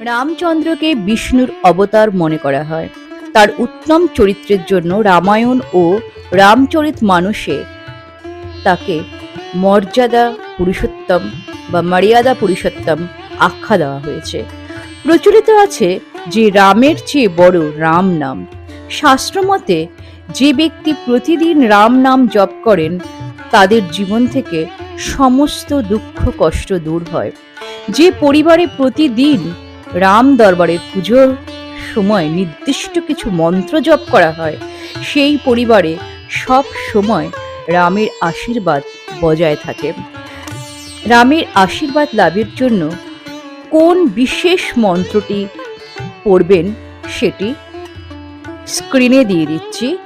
রামচন্দ্রকে বিষ্ণুর অবতার মনে করা হয়। তার উত্তম চরিত্রের জন্য রামায়ণ ও রামচরিত মানুষে তাকে মর্যাদা পুরুষোত্তম বা মর্যাদা পুরুষোত্তম আখ্যা দেওয়া হয়েছে। প্রচলিত আছে যে রামের চেয়ে বড় রাম নাম। শাস্ত্রমতে যে ব্যক্তি প্রতিদিন রাম নাম জপ করেন, তাদের জীবন থেকে সমস্ত দুঃখ কষ্ট দূর হয়। যে পরিবারে প্রতিদিন রাম দরবারে পুজোর সময় নির্দিষ্ট কিছু মন্ত্র জপ করা হয়। সেই পরিবারে সব সময় রামের আশীর্বাদ বজায় থাকে। রামের আশীর্বাদ লাভের জন্য কোন বিশেষ মন্ত্রটি পড়বেন সেটি স্ক্রিনে দিয়ে দিচ্ছি।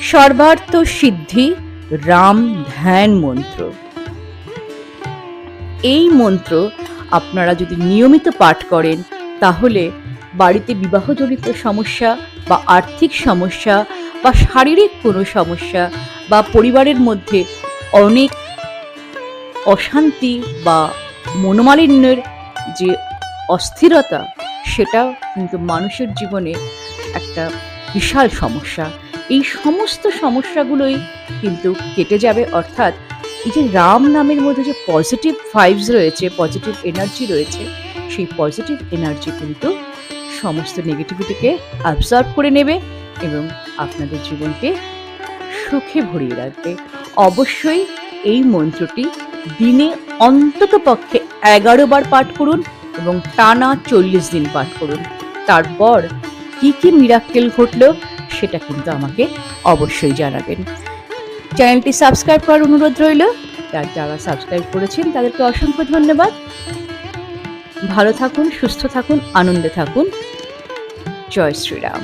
সর্বার্থ সিদ্ধি রাম ধ্যান মন্ত্র। এই মন্ত্র আপনারা যদি নিয়মিত পাঠ করেন, তাহলে বাড়িতে বিবাহজনিত সমস্যা বা আর্থিক সমস্যা বা শারীরিক কোনো সমস্যা বা পরিবারের মধ্যে অনেক অশান্তি বা মনোমালিন্যের যে অস্থিরতা, সেটা কিন্তু মানুষের জীবনে একটা বিশাল সমস্যা। এই সমস্ত সমস্যাগুলোই কিন্তু কেটে যাবে, অর্থাৎ এই যে রাম নামের মধ্যে যে পজিটিভ ভাইবস রয়েছে পজিটিভ এনার্জি রয়েছে, সেই পজিটিভ এনার্জি কিন্তু সমস্ত নেগেটিভিটিকে অবজার্ভ করে নেবে এবং আপনাদের জীবনকে সুখে ভরিয়ে রাখবে। অবশ্যই এই মন্ত্রটি দিনে অন্তত পক্ষে এগারো বার পাঠ করুন এবং টানা চল্লিশ দিন পাঠ করুন। তারপর কি কি মিরাক্কেল ঘটলো সেটা কিন্তু আমাকে অবশ্যই জানাবেন। চ্যানেলটি সাবস্ক্রাইব করার অনুরোধ রইল। যার যারা সাবস্ক্রাইব করেছেন, তাদেরকে অসংখ্য ধন্যবাদ। ভালো থাকুন, সুস্থ থাকুন, আনন্দে থাকুন। জয় শ্রীরাম।